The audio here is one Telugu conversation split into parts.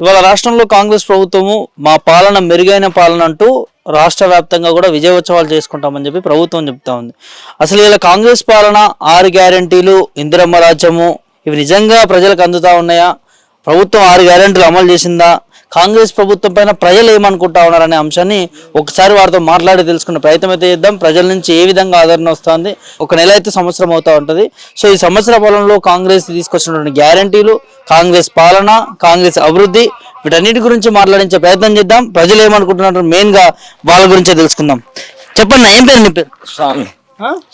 ఇవాళ రాష్ట్రంలో కాంగ్రెస్ ప్రభుత్వము మా పాలన మెరుగైన పాలన అంటూ రాష్ట్ర వ్యాప్తంగా కూడా విజయోత్సవాలు చేసుకుంటామని చెప్పి ప్రభుత్వం చెప్తా ఉంది. అసలు ఇలా కాంగ్రెస్ పాలన ఆరు గ్యారంటీలు ఇందిరమ్మ రాజ్యము ఇవి నిజంగా ప్రజలకు అందుతా ఉన్నాయా? ప్రభుత్వం ఆరు గ్యారెంటీలు అమలు చేసిందా? కాంగ్రెస్ ప్రభుత్వం పైన ప్రజలు ఏమనుకుంటా ఉన్నారనే అంశాన్ని ఒకసారి వారితో మాట్లాడి తెలుసుకునే ప్రయత్నం అయితే చేద్దాం. ప్రజల నుంచి ఏ విధంగా ఆదరణ వస్తుంది? ఒక నెల అయితే సంవత్సరం అవుతా ఉంటుంది. సో ఈ సంవత్సర పాలనలో కాంగ్రెస్ తీసుకొచ్చినటువంటి గ్యారంటీలు కాంగ్రెస్ పాలన కాంగ్రెస్ అభివృద్ధి వీటన్నిటి గురించి మాట్లాడించే ప్రయత్నం చేద్దాం. ప్రజలు ఏమనుకుంటున్నారు? మెయిన్గా వాళ్ళ గురించే తెలుసుకుందాం. చెప్పండి ఏం పేరు నీ పేరు? స్వామి?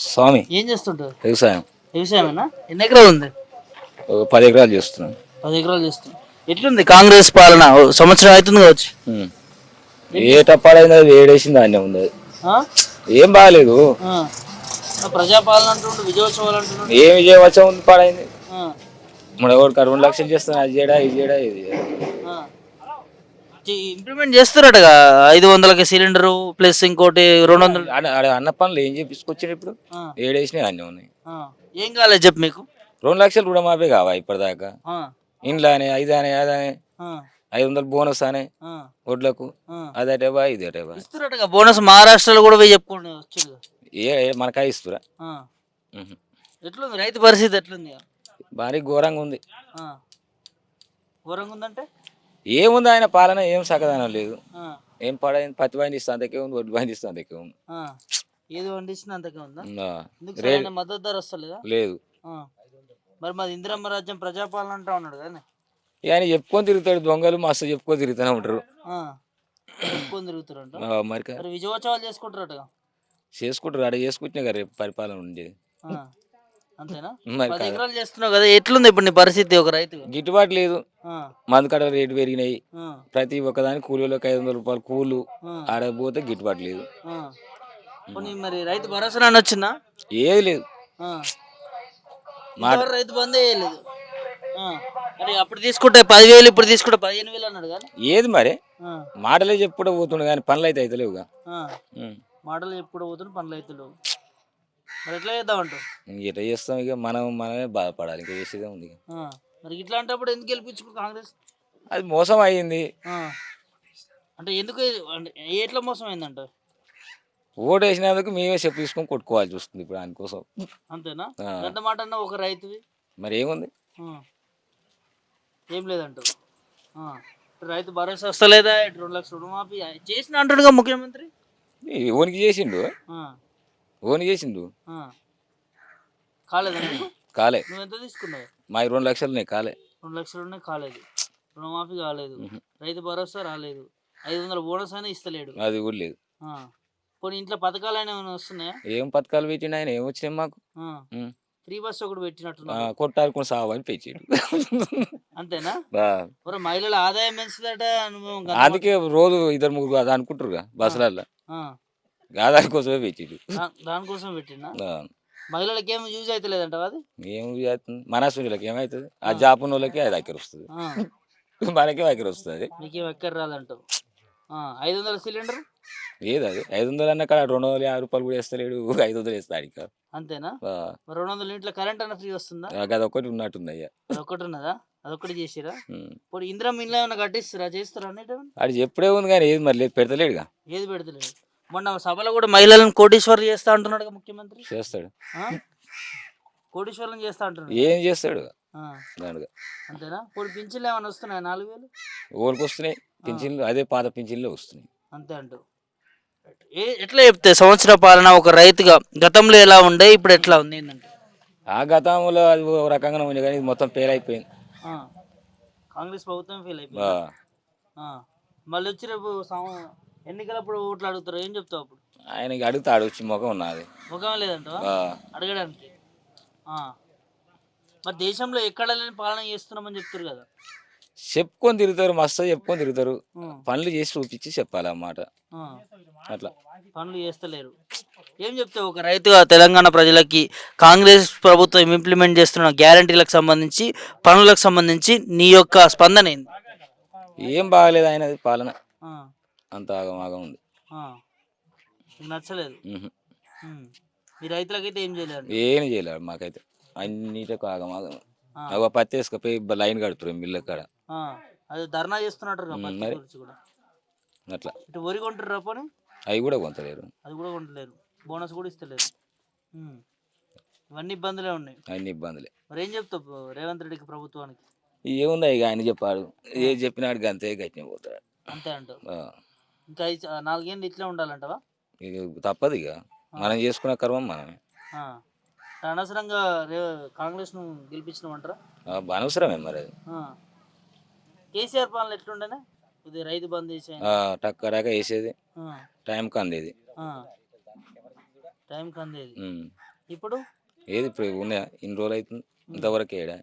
స్వామి. ఏం చేస్తుంటారు? వ్యవసాయం. వ్యవసాయమేనా? ఎన్ని ఎకరాలు ఉంది? పది ఎకరాలు చేస్తున్నాం. పది ఎకరాలు చేస్తుంది ఎట్లుంది కాంగ్రెస్ పాలన ఓ సంవత్సరం అవుతుంది కావచ్చు. ఏ టప్పాడైంది అది వేడేసింది దాన్నే ఉంది. ఆ? ఏం బాగాలేదు ఆ. ప్రజాపాలన అంటుండు విజయోత్సవాలు ఏం విజయవచ్చం ఉంది పాడైంది మన ఎవరికి రెండు లక్షలు చేస్తాను అది చేయడా ఇది చేయడా ఇది చేయడా. ఇంప్లిమెంట్ చేస్తారటగా ఐదు వందలకి సిలిండర్ ప్లస్ ఇంకోటి రెండు వందలు ఆడ అన్న పనులు ఏం చేపించుకొచ్చారు ఇప్పుడు ఆ. ఏడేసినాయి అన్నీ ఉన్నాయి ఆ. ఏం కాలేదు చెప్పు మీకు రెండు లక్షలు కూడా మాపే కావా ఇప్పటిదాకా ఆ. ఇండ్లు అనే ఐదు అనే అది అనే ఆ. ఐదు వందలు బోనస్ అనే ఆ. అదటేవా ఇదటేవా బోనస్ మహారాష్ట్రలో కూడా పోయి చెప్పుకోండి ఏ మనకాయ ఇస్తురా. ఎట్లుంది? రైతు పరిస్థితి ఎట్లుంది? భారీ ఘోరంగా ఉంది. ఘోరంగా ఉందంటే ఏముంది ఆయన పాలన? ఏం సకదనం లేదు. ఏం పడైంది? పత్తి పండిస్తే అంతకే ఉంది వడ్లు పండిస్తే అంతకే ఉంది. ఏది వండించిన అంతకే ఉందా? మద్దతు ధర వస్తలేదా? లేదు. మరి మాది ఇందిరమ్మ రాజ్యం ప్రజాపాలన అంటా ఉన్నాడు కానీ ఇక ఆయన చెప్పుకొని తిరుగుతాడు దొంగలు మస్తు చెప్పుకొని తిరుగుతూనే ఉంటారు. చెప్పుకొని తిరుగుతారంట. ఆ, మరి కా- మరి విజయోత్సవాలు చేసుకుంటారటగా చేసుకుంటారు ఆడ చేసుకుంటున్నా కదా రేపు పరిపాలన ఉండేది. ఆ. అంతేనా? మరి పది కాదు. ఎకరాలు చేస్తున్నావు కదా ఎట్లుంది ఇప్పుడు నీ పరిస్థితి ఒక రైతు గిట్టుబాటు లేదు. మందు కట్ట రేటు పెరిగినాయి. ప్రతి ఒక్కదానికి కూలీలకు ఐదు వందల రూపాయలు కూలు. ఆడ పోతే గిట్టుబాటు లేదు. పోనీ మరి రైతు భరోసా అని వచ్చిందా? ఏది లేదు. ఆ. ఇంతవరకు రైతు బందే వేయలేదు. మరి అప్పుడు తీసుకుంటే పదివేలు ఇప్పుడు తీసుకుంటే పదిహేను వేలు అన్నాడు కానీ ఏది మరి. మాటలే చెప్పుకుంటూ పోతుండే కానీ పనులు అయితే అయితే లేవుగా ఆ. ఉం. మాటలు ఎప్పుడు పోతున్న పనులు రైతులు మరి ఎట్లా చేద్దామంటావు ఇంక ఎట్లా చేస్తాం ఇక మనం మనమే బాధపడాలి ఇంకా చేసేదే ఉంది ఇక. ఆ. మరి ఇట్లాంటప్పుడు ఎందుకు గెలిపించుకో కాంగ్రెస్ అది మోసం అయ్యింది ఆ. అంటే ఎందుకు అంటే ఎట్లా మోసం అయిందంట ఓటు వేసినందుకు మేమే చెప్పు తీసుకొని కొట్టుకోవాల్సి వస్తుంది ఇప్పుడు దానికోసం అంతేనా? మాట అన్నా ఒక రైతువి. మరి ఏముంది. ఏం. ఇప్పుడు రైతు భరోసా వస్తలేదా? రెండు లక్షల రుణమాఫీ చేసిన అంటాడుగా ముఖ్యమంత్రి? ఓనికి చేసిండు. ఓనికి చేసిండు? ఆ. కాలేదా నీకు కాలే. నువ్వు ఎంత తీసుకున్నావు? మా రెండు లక్షలు కాలే. రెండు లక్షలు ఉన్నాయి కాలేదు. రుణమాఫీ కాలేదు. రైతు భరోసా రాలేదు. ఐదు వందల బోనస్ అయినా ఇస్తలేడు. అది కూడా లేదు. పోనీ ఇంట్లో పథకాలు అయినా ఏమైనా వస్తున్నాయా? ఏం పథకాలు పెట్టిండు ఆయన? ఏం వచ్చినాయి మాకు. ఫ్రీ బస్ ఒకటి ఆ, పెట్టినట్టున్నారు కొట్టారుకుని సావు అని పెంచాడు అంతేనా? మహిళల ఆదాయం పెంచుదట అందుకే రోజు ఇద్దరు ముగ్గురు అది అనుకుంటారుగా బస్సులల్లో. ఆ. దానికోసమే దా- దానికోసం పెట్టినా ఆ, మహిళలకి ఏమి యూజ్ అయితే లేదంట అది? ఏం చేస్తుంది మన సూర్యులకి ఏమవుతుంది ఆ ఉన్న వాళ్ళకి అది దగ్గర వస్తుంది. మనకే దగ్గర వస్తుంది. నీకేం ఎక్కడ రాదంటావు ఐదు వందల సిలిండర్? ఏది అది? ఐదు వందలు అన్న కాడ రెండు వందల యాభై రూపాయలు కూడా వేస్తలేడు. ఐదు వందలు వేస్తాడు ఇక. అంతేనా? రెండు వందల ఇంట్లో కరెంట్ అన్న ఫ్రీ వస్తుందా? అది ఒకటి ఉన్నట్టుంది అయ్యా అదొకటి ఉన్నదా? అదొకటి చేసిరా. ఇప్పుడు ఇందిరా ఇంట్లో ఏమైనా కట్టిస్తారా? చేస్తారా అది ఎప్పుడే ఉంది కానీ ఏది మరి లేదు పెడతలేడుగా. ఏది పెడతలేదు? మొన్న సభలో కూడా మహిళలను కోటీశ్వరం చేస్తా అంటున్నాడు ముఖ్యమంత్రి. చేస్తాడు. ఆ? కోటీశ్వరం చేస్తా అంటున్నాడు. ఏం చేస్తాడు అంతేనా? ఇప్పుడు పింఛన్లు ఏమైనా వస్తున్నాయి? నాలుగు వేలు? ఓరికి వస్తున్నాయి పింఛన్లు అదే పాత పింఛన్లే వస్తున్నాయి. అంతే అంటూ. ఏ ఎట్లా చెప్తే సంవత్సర పాలన ఒక రైతుగా గతంలో ఎలా ఉండే ఇప్పుడు ఎట్లా ఉంది ఆ గతంలో అది ఒక రకంగా ఉంది కానీ ఇది మొత్తం ఫెయిల్ అయిపోయింది. ఆ, కాంగ్రెస్ ప్రభుత్వం ఫెయిల్ అయిపోయింది. ఆ, మళ్ళీ వచ్చి రేపు సం- ఎన్నికలప్పుడు ఓట్లు అడుగుతారు ఏం చెప్తావు అప్పుడు? ఆయనకి అడుగుతాడు వచ్చి ముఖం ఉన్నది ముఖం లేదంట? అడగడానికి. ఆ. మరి దేశంలో ఎక్కడ లేని పాలన చేస్తున్నామని చెప్తారు కదా. చెప్పుకొని తిరుగుతారు మస్తు చెప్పుకొని తిరుగుతారు. పనులు చేసి చూపించి చెప్పాలి అన్నమాట ఆ. అట్లా. పనులు చేస్తలేరు. ఏం చెప్తావు? ఒక రైతుగా తెలంగాణ ప్రజలకి కాంగ్రెస్ ప్రభుత్వం ఇంప్లిమెంట్ చేస్తున్న గ్యారంటీలకు సంబంధించి పనులకు సంబంధించి నీ యొక్క స్పందన ఏంది? ఏం బాగలేదు ఆయనది పాలన. అంత ఆగమాగం ఉంది. నచ్చలేదు. మీ రైతులకైతే ఏం చేయలేదు ఏం చేయలేడు మాకైతే. అన్నిటికీ ఆగమాగం. పత్తి వేసుకపోయి లైన్ కడుతున్నారు మిల్ల కాడ. ఆ, అది ధర్నా చేస్తున్నట్టు మరి? కూడా. అట్లా. ఇటు వరి కొంటారు పోనీ? అవి కూడా కొంతలేరు అది కూడా కొంటలేరు. బోనస్ కూడా ఇస్తలేరు. ఇవన్నీ ఇబ్బందులే ఉన్నాయి. అన్ని ఇబ్బందులే. మరి ఏం చెప్తావు రేవంత్ రెడ్డికి ప్రభుత్వానికి? ఏముంది ఇక ఆయన చెప్పాడు. ఏ చెప్పినాడు అంతే గట్టిన పోతాడు. అంతే అంటావు. ఇంకా నాలుగేళ్ళు ఇట్లే ఉండాలంటవా? ఇక తప్పదు ఇక. మనం చేసుకున్న కర్మం మనమే. అనవసరంగా రే కాంగ్రెస్ను గెలిపించినామంటారా? అనవసరమే మరి అది. కేసీఆర్ పాలన ఎట్లుండేనే? ఇది రైతు బంద్ చేసే ఆ, టక్క టక్క వేసేది. టైంకి అందేది. టైంకి అందేది. ఉమ్. ఇప్పుడు? ఏది ఇప్పుడు ఉన్నాయా ఇన్ని రోజులు అవుతుంది ఇంతవరకు ఏడా?